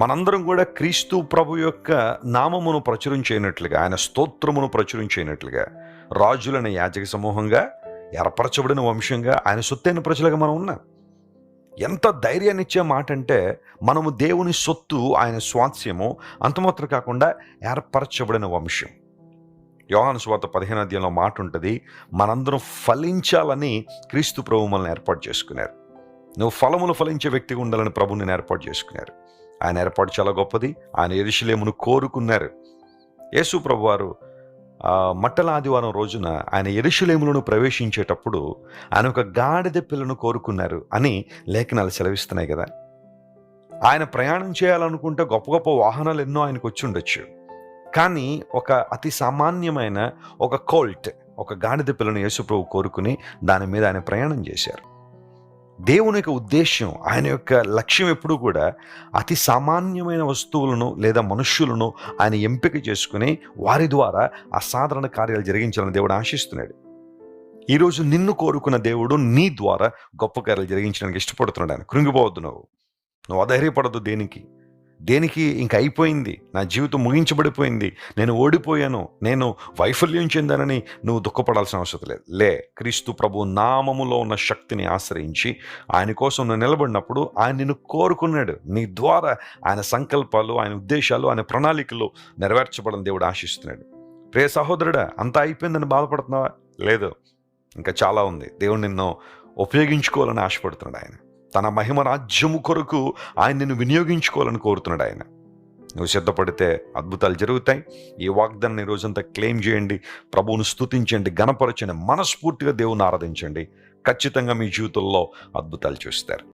మనందరం కూడా క్రీస్తు ప్రభు యొక్క నామమును ప్రచురించేయనట్లుగా ఆయన స్తోత్రమును ప్రచురించేయనట్లుగా రాజులైన యాజక సమూహంగా ఏర్పరచబడిన వంశంగా ఆయన సొత్తైన ప్రజలుగా మనం ఉన్నాం. ఎంత ధైర్యాన్ని ఇచ్చే మాట అంటే మనము దేవుని సొత్తు ఆయన స్వాస్యము అంతమాత్రం కాకుండా ఏర్పరచబడిన వంశం. యోహాను స్వాత పదిహేను అధ్యాయంలో మాట ఉంటుంది మనందరం ఫలించాలని క్రీస్తు ప్రభు మనల్ని ఏర్పాటు చేసుకున్నారు. నువ్వు ఫలములు ఫలించే వ్యక్తిగా ఉండాలని ప్రభు నేను ఏర్పాటు చేసుకున్నారు. ఆయన ఏర్పాటు చాలా గొప్పది. ఆయన ఎరుషులేమును కోరుకున్నారు. యేసు ప్రభు వారు మట్టల ఆదివారం రోజున ఆయన ఎరుషులేములను ప్రవేశించేటప్పుడు ఆయన ఒక గాడిద పిల్లను కోరుకున్నారు అని లేఖనాలు సెలవిస్తున్నాయి కదా. ఆయన ప్రయాణం చేయాలనుకుంటే గొప్ప గొప్ప వాహనాలు ఎన్నో ఆయనకు వచ్చి ఉండొచ్చు. కానీ ఒక అతి సామాన్యమైన ఒక కోల్ట్ ఒక గాడిద పిల్లను యేసుప్రభు కోరుకుని దాని మీద ఆయన ప్రయాణం చేశారు. దేవుని యొక్క ఉద్దేశ్యం ఆయన యొక్క లక్ష్యం ఎప్పుడూ కూడా అతి సామాన్యమైన వస్తువులను లేదా మనుష్యులను ఆయన ఎంపిక చేసుకుని వారి ద్వారా అసాధారణ కార్యాలు జరిగించాలని దేవుడు ఆశిస్తున్నాడు. ఈరోజు నిన్ను కోరుకున్న దేవుడు నీ ద్వారా గొప్ప కార్యాలు జరిగించడానికి ఇష్టపడుతున్నాడు ఆయన. కృంగిపోవద్దు నువ్వు. నువ్వు అధైర్యపడద్దు దేనికి. దేనికి ఇంక అయిపోయింది? నా జీవితం ముగించబడిపోయింది. నేను ఓడిపోయాను. నేను వైఫల్యం చెందానని నువ్వు దుఃఖపడాల్సిన అవసరం లేదు. లే క్రీస్తు ప్రభు నామములో ఉన్న శక్తిని ఆశ్రయించి ఆయన కోసం నువ్వు నిలబడినప్పుడు ఆయన నిన్ను కోరుకున్నాడు. నీ ద్వారా ఆయన సంకల్పాలు ఆయన ఉద్దేశాలు ఆయన ప్రణాళికలు నెరవేర్చబడని దేవుడు ఆశిస్తున్నాడు. ప్రే సహోదరుడా అంతా అయిపోయిందని బాధపడుతున్నావా? లేదు. ఇంకా చాలా ఉంది. దేవుడు నిన్ను ఉపయోగించుకోవాలని ఆశపడుతున్నాడు ఆయన. తన మహిమ రాజ్యము కొరకు ఆయన నిన్ను వినియోగించుకోవాలని కోరుతున్నాడు ఆయన. నువ్వు సిద్ధపడితే అద్భుతాలు జరుగుతాయి. ఈ వాగ్దాన్ని రోజంతా క్లెయిమ్ చేయండి. ప్రభువును స్తుతించండి. గణపరచండి మనస్ఫూర్తిగా దేవుని ఆరాధించండి. ఖచ్చితంగా మీ జీవితంలో అద్భుతాలు చూస్తారు.